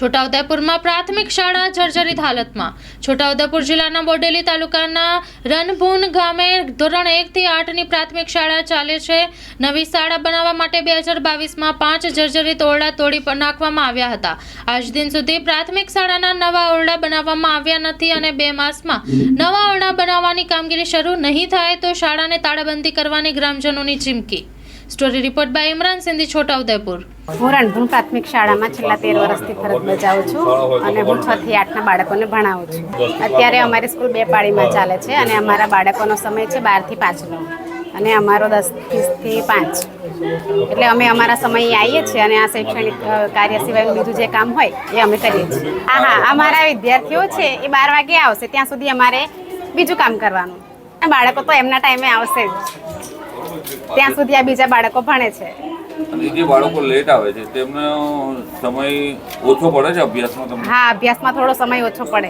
છોટાઉદેપુરમાં પ્રાથમિક શાળા જર્જરિત હાલતમાં. છોટાઉદેપુર જિલ્લાના બોડેલી તાલુકાના રનભૂન ગામે ધોરણ એકથી આઠની પ્રાથમિક શાળા ચાલે છે. નવી શાળા બનાવવા માટે બે હજાર બાવીસમાં પાંચ જર્જરિત ઓરડા તોડી નાખવામાં આવ્યા હતા. આજ દિન સુધી પ્રાથમિક શાળાના નવા ઓરડા બનાવવામાં આવ્યા નથી અને બે માસમાં નવા ઓરડા બનાવવાની કામગીરી શરૂ નહીં થાય તો શાળાને તાળાબંધી કરવાની ગ્રામજનોની ચીમકી. Story report by Imran Sindhi, Chhotaudepur. હું રણધૂન પ્રાથમિક શાળામાં છેલ્લા તેર વર્ષથી ફરજ બજાવું છું અને હું છ થી આઠના બાળકોને ભણાવું છું. અત્યારે અમારી સ્કૂલ બે પાળીમાં ચાલે છે અને અમારા બાળકોનો સમય છે બારથી પાંચનો અને અમારો દસથી પાંચ. એટલે અમે અમારા સમયે આવીએ છીએ અને આ શૈક્ષણિક કાર્ય સિવાય બીજું જે કામ હોય એ અમે કરીએ છીએ. હા હા અમારા વિદ્યાર્થીઓ છે એ બાર વાગે આવશે ત્યાં સુધી અમારે બીજું કામ કરવાનું. અને બાળકો તો એમના ટાઈમે આવશે જ. ત્યાં સુધી આ બીજા બાળકો ભણે છે. અને જે બાળકો લેટ આવે છે તેમનો સમય ઓછો પડે છે અભ્યાસમાં તમને? હા અભ્યાસમાં થોડો સમય ઓછો પડે.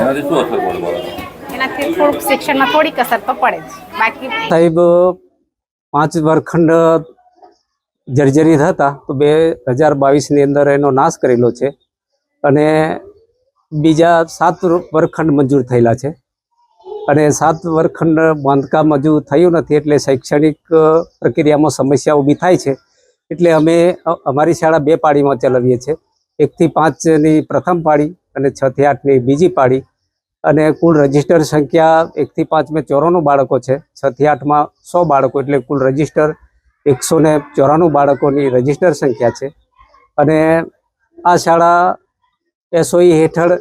એનાથી શું અસર પડે બાળકો એનાથી થોડુંક શિક્ષણમાં થોડીક અસર તો પડે જ. બાકી સાહેબ પાંચ વર્ગખંડ જર્જરિત હતા તો બે હજાર બાવીસની અંદર એનો નાશ કરેલો છે અને બીજા સાત વર્ગખંડ મંજૂર થયેલા છે. અને સાત વર્ગખંડ બાંધકામ હજુ થયું નથી એટલે શૈક્ષણિક પ્રક્રિયામાં સમસ્યા ઊભી થાય છે. એટલે અમે અમારી શાળા બે પાળીમાં ચલાવીએ છીએ. એકથી પાંચની પ્રથમ પાળી અને છથી આઠની બીજી પાળી. અને કુલ રજિસ્ટર સંખ્યા એકથી પાંચમાં ચોરાણું બાળકો છે. છથી આઠમાં સો બાળકો એટલે કુલ રજિસ્ટર એકસો ને ચોરાણું બાળકોની રજિસ્ટર સંખ્યા છે. અને આ શાળા એસઓઈ હેઠળ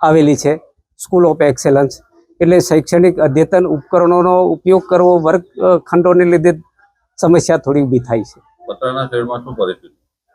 આવેલી છે. School of excellence. એટલે શૈક્ષણિક અદ્યતન ઉપકરણોનો ઉપયોગ કરવો વર્ગ ખંડોને લીધે સમસ્યા થોડી ઊભી થાય છે.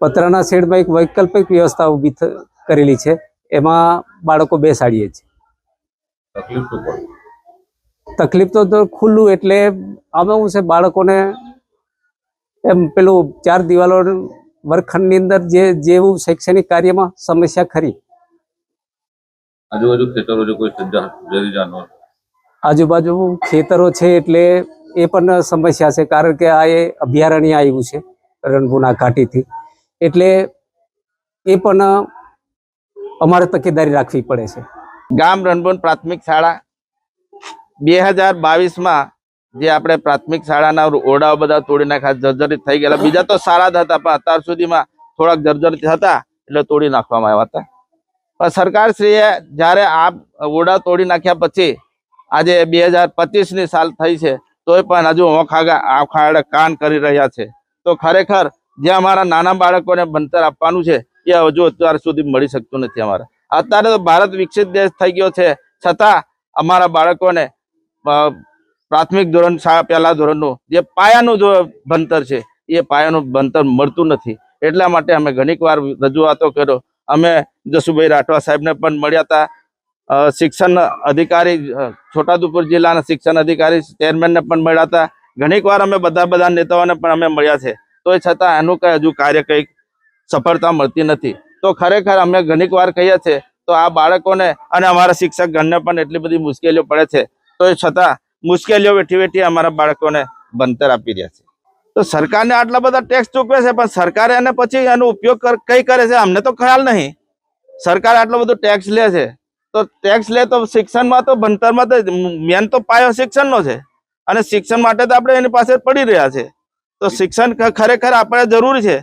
પતરાના શેડમાં એક વૈકલ્પિક વ્યવસ્થા ઊભી કરેલી છે. એમાં બાળકો બેસાડીએ છીએ તકલીફ તો તો ખુલ્લું એટલે આમાં શું છે બાળકોને એમ પેલું ચાર દિવાલો વર્ગખંડની અંદર જે જેવું શૈક્ષણિક કાર્યમાં સમસ્યા ખરી આજુબાજુ ખેતરો છે કોઈ જરી જાનવર આજુબાજુ ખેતરો છે એટલે એ પણ સમસ્યા છે કારણ કે આ એ અભયારણ્ય આવ્યું છે રણભુના ઘાટીથી. એટલે એ પણ અમારે તકેદારી રાખવી પડે છે. ગામ રણબોન પ્રાથમિક શાળા. બે હજાર બાવીસમાં જે આપણે પ્રાથમિક શાળાના ઓરડાઓ બધા તોડી નાખ્યા જર્જરિત થઈ ગયેલા. બીજા તો સારા જ હતા પણ અત્યાર સુધીમાં થોડાક જર્જરિત હતા એટલે તોડી નાખવામાં આવ્યા હતા. સરકારશ્રીએ જ્યારે આ ઓરડા તોડી નાખ્યા પછી આજે બે હજાર પચીસની સાલ થઈ છે, તોય પણ હજુ આખાડે કાન કરી રહ્યા છે. તો ખરેખર જે અમારા નાના બાળકોને ભણતર આપવાનું છે, એ હજુ અત્યાર સુધી મળી શકતું નથી અમારે. અત્યારે તો ભારત વિકસિત દેશ થઈ ગયો છે, છતાં અમારા બાળકોને પ્રાથમિક ધોરણ પહેલા ધોરણનું જે પાયાનું જો ભણતર છે, એ પાયાનું ભણતર મળતું નથી. એટલા માટે અમે ઘણીક વાર રજૂઆતો કર્યો અમે જસુભાઈ રાઠવા સાહેબને પણ મળ્યા હતા. શિક્ષણ અધિકારી છોટાઉદેપુર જિલ્લાના શિક્ષણ અધિકારી ચેરમેનને પણ મળ્યા હતા. ઘણીક અમે બધા બધા નેતાઓને પણ અમે મળ્યા છે. તોય છતાં એનું કંઈ હજુ કાર્ય કંઈક સફળતા મળતી નથી. તો ખરેખર અમે ઘણીક વાર કહીએ છીએ તો આ બાળકોને અને અમારા શિક્ષક ગણને પણ એટલી બધી મુશ્કેલીઓ પડે છે. તો એ છતાં મુશ્કેલીઓ વેઠી વેઠી અમારા બાળકોને ભણતર આપી રહ્યા છે. તો સરકારને આટલા બધા ટેક્સ ચૂકવે છે, પણ સરકારે એને પછી એનો ઉપયોગ કઈ કરે છે, અમને તો ખ્યાલ નહીં. સરકાર આટલો બધો ટેક્સ લે છે. તો ટેક્સ લે તો શિક્ષણમાં તો ભણતરમાં તો મેન તો પાયો શિક્ષણનો છે. અને શિક્ષણ માટે તો આપણે એની પાસે પડી રહ્યા છે. તો શિક્ષણ ખરેખર આપણે જરૂરી છે.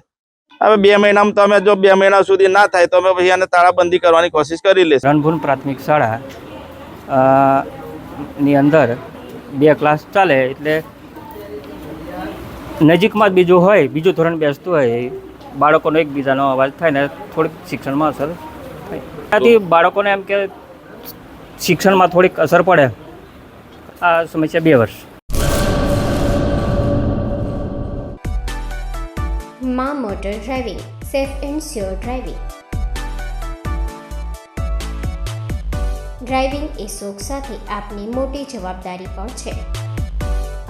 હવે બે મહિનામાં તમે જો બે મહિના સુધી ના થાય, તો અમે પછી એને તાળાબંધી કરવાની કોશિશ કરી લઈશું. રણભૂન પ્રાથમિક શાળા ની અંદર બે ક્લાસ ચાલે, એટલે નજીકમાં જ બીજું હોય બીજું ધોરણ બેસતું હોય બાળકોનો એકબીજાનો અવાજ થાય ને થોડીક શિક્ષણમાં અસર થાય. ત્યાંથી બાળકોને એમ કે શિક્ષણમાં થોડીક અસર પડે. આ સમસ્યા બે વર્ષ. માં motor driving safe and sure driving. Driving એ શોખ સાથે આપની મોટી જવાબદારી પણ છે.